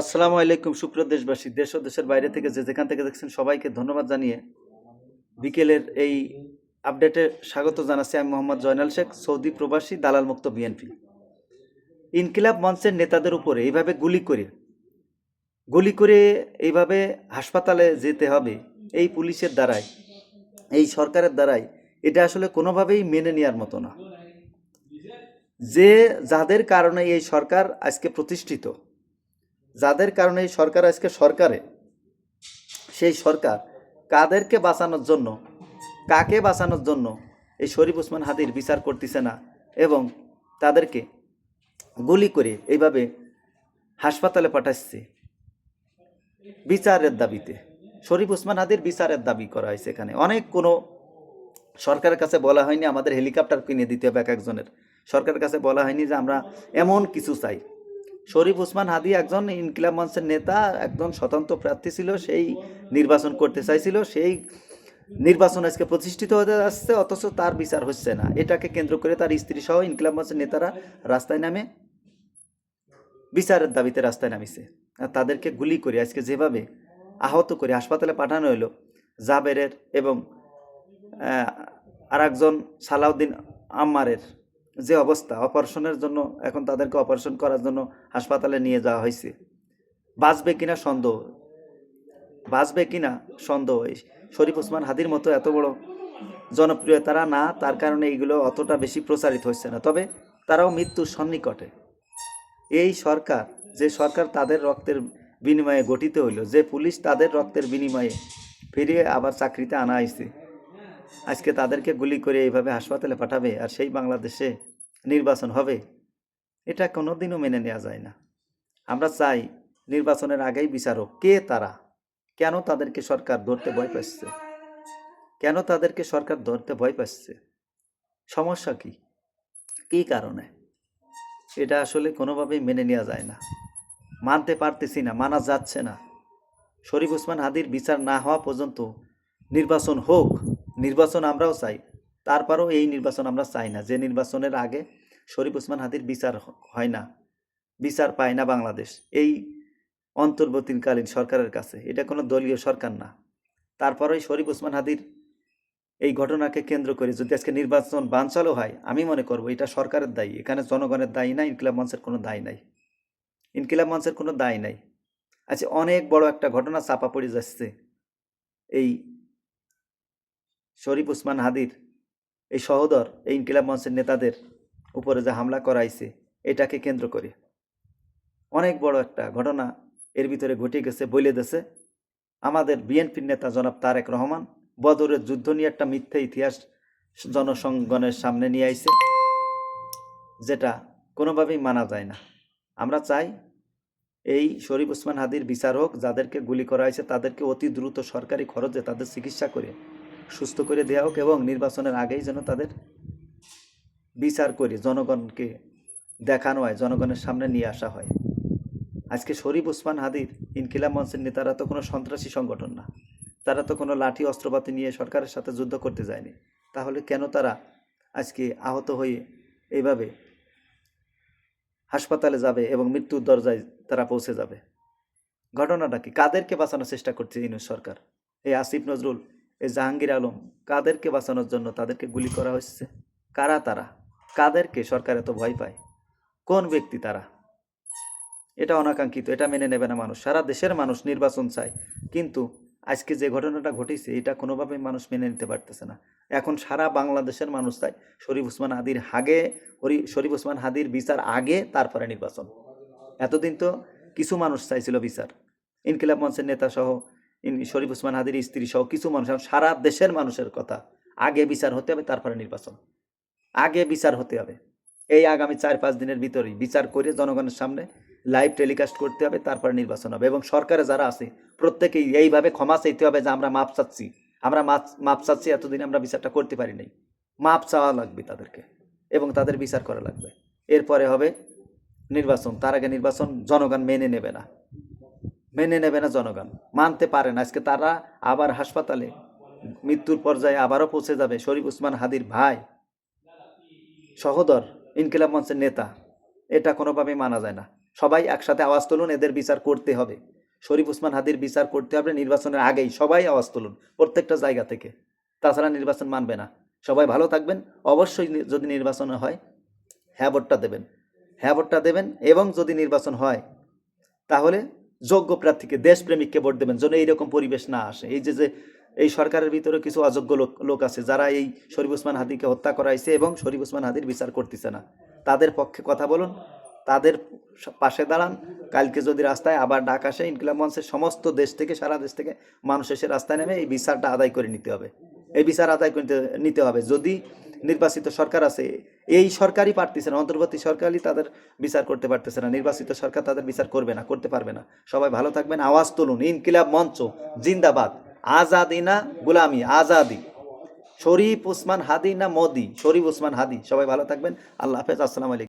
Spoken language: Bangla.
আসসালামু আলাইকুম, সুপ্রিয় দেশবাসী। দেশ ও দেশের বাইরে থেকে যে যেখান থেকে দেখছেন সবাইকে ধন্যবাদ জানিয়ে বিকেলের এই আপডেটে স্বাগত জানাচ্ছি আমি মোহাম্মদ জয়নাল শেখ, সৌদি প্রবাসী, দালাল মুক্ত বিএনপি। ইনকিলাব মঞ্চের নেতাদের উপরে এইভাবে গুলি করে গুলি করে এইভাবে হাসপাতালে যেতে হবে এই পুলিশের দ্বারাই এই সরকারের দ্বারাই এটা আসলে কোনোভাবেই মেনে নেওয়ার মতো না। যে যাদের কারণে এই সরকার আজকে প্রতিষ্ঠিত যাদের কারণে এই সরকার আজকে সরকারে, সেই সরকার কাদেরকে বাঁচানোর জন্য, কাকে বাঁচানোর জন্য এই শরীফ ওসমান হাদির বিচার করতেছে না এবং তাদেরকে গুলি করে এইভাবে হাসপাতালে পাঠাচ্ছে বিচারের দাবিতে। শরীফ ওসমান হাদির বিচারের দাবি করা হয়েছে এখানে। অনেক কোনো সরকারের কাছে বলা হয়নি, আমাদের হেলিকপ্টার কিনে দিতে হবে এক একজনের। সরকারের কাছে বলা হয়নি যে আমরা এমন কিছু চাই। শরীফ উসমান হাদি একজন ইনকিলাব মঞ্চের নেতা, একজন স্বতন্ত্র প্রার্থী ছিল, সেই নির্বাচন করতে চাইছিল, সেই নির্বাচন আজকে প্রতিষ্ঠিত হতে আসছে অথচ তার বিচার হচ্ছে না। এটাকে কেন্দ্র করে তার স্ত্রী সহ ইনকিলাব মঞ্চের নেতারা রাস্তায় নামে, বিচারের দাবিতে রাস্তায় নামিছে। আর তাদেরকে গুলি করে আজকে যেভাবে আহত করে হাসপাতালে পাঠানো হলো, জাবেরের এবং আর একজন সালাউদ্দিন আম্মারের যে অবস্থা অপারেশনের জন্য, এখন তাদেরকে অপারেশন করার জন্য হাসপাতালে নিয়ে যাওয়া হয়েছে। বাঁচবে কিনা সন্দেহ? বাঁচবে কিনা সন্দেহ? শরীফ ওসমান হাদির মতো এত বড় জনপ্রিয় তারা না, তার কারণে এইগুলো অতটা বেশি প্রচারিত হচ্ছে না। তবে তারাও মৃত্যুর সন্নিকটে। এই সরকার, যে সরকার তাদের রক্তের বিনিময়ে গঠিত হইল, যে পুলিশ তাদের রক্তের বিনিময়ে ফিরিয়ে আবার চাকরিতে আনা হয়েছে আজকে তাদেরকে গুলি করে এইভাবে হাসপাতালে পাঠাবে আর সেই বাংলাদেশে নির্বাচন হবে, এটা কোনোদিনও মেনে নেওয়া যায় না। আমরা চাই নির্বাচনের আগেই বিচারক, কে তারা? কেন তাদেরকে সরকার ধরতে ভয় পাচ্ছে? কেন তাদেরকে সরকার ধরতে ভয় পাচ্ছে? সমস্যা কি? কী কারণে? এটা আসলে কোনোভাবেই মেনে নেওয়া যায় না। মানতে পারতেছি না, মানা যাচ্ছে না। শরীফ ওসমান হাদির বিচার না হওয়া পর্যন্ত নির্বাচন হোক নির্বাচন আমরাও চাই। তারপরেও এই নির্বাচন আমরা চাই না। যে নির্বাচনের আগে শরীফ ওসমান হাদির বিচার হয় না। বিচার পায় না বাংলাদেশ। এই অন্তর্বর্তীকালীন সরকারের কাছে। এটা কোনো দলীয় সরকার না। তারপরেই শরীফ ওসমান হাদির এই ঘটনাকে কেন্দ্র করে যদি আজকে নির্বাচন বানচালও হয়, আমি মনে করব এটা সরকারের দায়ী। এখানে জনগণের দায়ী নাই, ইনকিলাব মঞ্চের কোনো দায় নাই। ইনকিলাব মঞ্চের কোনো দায় নাই। আচ্ছা অনেক বড় একটা ঘটনা চাপা পড়ে যাচ্ছে এই শরীফ উসমান হাদির, এই সহোদর, এই ইনকিলাব মঞ্চের নেতাদের উপরে যে হামলা করাইছে এটাকে কেন্দ্র করে। অনেক বড় একটা ঘটনা এর ভিতরে ঘটে গেছে বলে দেছে আমাদের বিএনপির নেতা জনাব তারেক রহমান বদরের যুদ্ধ নিয়ে একটা মিথ্যে ইতিহাস জনসংগণের সামনে নিয়ে আইছে, যেটা কোনোভাবেই মানা যায় না। আমরা চাই এই শরীফ ওসমান হাদির বিচার হোক যাদেরকে গুলি করা হয়েছে তাদেরকে অতি দ্রুত সরকারি খরচে তাদের চিকিৎসা করে সুস্থ করে দেওয়া হোক এবং নির্বাচনের আগেই যেন তাদের বিচার করে, জনগণকে দেখানো হয়, জনগণের সামনে নিয়ে আসা হয়। আজকে শরীফ ওসমান হাদির ইনকিলাব মঞ্চের নেতারা তো কোনো সন্ত্রাসী সংগঠন না। তারা তো কোনো লাঠি, অস্ত্রপাতি নিয়ে সরকারের সাথে যুদ্ধ করতে যায়নি। তাহলে কেন তারা আজকে আহত হয়ে এইভাবে হাসপাতালে যাবে এবং মৃত্যুর দরজায় তারা পৌঁছে যাবে? ঘটনাটা কি? কাদেরকে বাঁচানোর চেষ্টা করছে ইনুস সরকার? এই আসিফ নজরুল এই জাহাঙ্গীর আলম কাদেরকে বাঁচানোর জন্য তাদেরকে গুলি করা হচ্ছে কারা তারা? কাদেরকে সরকার এত ভয় পায়? কোন ব্যক্তি তারা? এটা অনাকাঙ্ক্ষিত, এটা মেনে নেবে না মানুষ। সারা দেশের মানুষ নির্বাচন চায়, কিন্তু আজকে যে ঘটনাটা ঘটেছে, এটা কোনোভাবেই মানুষ মেনে নিতে পারতেছে না। এখন সারা বাংলাদেশের মানুষ চায় শরীফ উসমান হাদির আগে হরি শরীফ উসমান হাদির বিচার আগে, তারপরে নির্বাচন। এতদিন তো কিছু মানুষ চাইছিল বিচার। ইনকিলাব মঞ্চের নেতা সহ ইন শরীফ উসমান হাদির স্ত্রী সহ কিছু মানুষ সারা দেশের মানুষের কথা। আগে বিচার হতে হবে, তারপরে নির্বাচন। আগে বিচার হতে হবে। এই আগামী চার পাঁচ দিনের ভিতরেই বিচার করে জনগণের সামনে লাইভ টেলিকাস্ট করতে হবে, তারপরে নির্বাচন হবে। এবং সরকারে যারা আছে, প্রত্যেকেই এইভাবে ক্ষমা চাইতে হবে যে আমরা মাপ চাচ্ছি। আমরা মাপ মাপ চাচ্ছি, এতদিন আমরা বিচারটা করতে পারি নাই। মাপ চাওয়া লাগবে তাদেরকে এবং তাদের বিচার করা লাগবে। এরপরে হবে নির্বাচন। তার আগে নির্বাচন জনগণ মেনে নেবে না। মেনে নেবে না জনগণ, মানতে পারে না। আজকে তারা আবার হাসপাতালে, মৃত্যুর পর্যায়ে আবারও পৌঁছে যাবে। শরীফ উসমান হাদির ভাই, সহোদর ইনকিলাব মঞ্চের নেতা, এটা কোনোভাবেই মানা যায় না। সবাই একসাথে আওয়াজ তুলুন, এদের বিচার করতে হবে। শরীফ উসমান হাদির বিচার করতে হবে, নির্বাচনের আগেই সবাই আওয়াজ তুলুন, প্রত্যেকটা জায়গা থেকে। তাছাড়া নির্বাচন মানবে না। সবাই ভালো থাকবেন, অবশ্যই যদি নির্বাচন হয় হ্যাঁ ভোটটা দেবেন। হ্যাঁ ভোটটা দেবেন, এবং যদি নির্বাচন হয়, তাহলে যোগ্য প্রার্থীকে দেশপ্রেমিককে ভোট দেবেন যেন এইরকম পরিবেশ না আসে। এই যে যে এই সরকারের ভিতরে কিছু অযোগ্য লোক লোক আছে যারা এই শরীফ উসমান হাদিকে হত্যা করাইছে এবং শরীফ উসমান হাদির বিচার করতেছে না। তাদের পক্ষে কথা বলুন, তাদের পাশে দাঁড়ান। কালকে যদি রাস্তায় আবার ডাক আসে, ইনকিলাব মঞ্চের সমস্ত দেশ থেকে, সারা দেশ থেকে মানুষ এসে রাস্তায় নেমে এই বিচারটা আদায় করে নিতে হবে। এই বিচার আদায় করতে নিতে হবে। যদি নির্বাচিত সরকার আছে, এই সরকারই পারতেছে না, অন্তর্বর্তী সরকারই তাদের বিচার করতে পারতেছে না, নির্বাচিত সরকার তাদের বিচার করবে না, করতে পারবে না। সবাই ভালো থাকবেন, আওয়াজ তুলুন, ইনকিলাব মঞ্চ, জিন্দাবাদ, আজাদি না গুলামি, আজাদি। শরীফ উসমান হাদি না মোদি, শরীফ উসমান হাদি, সবাই ভালো থাকবেন, আল্লাহ হাফেজ, আসসালামু আলাইকুম।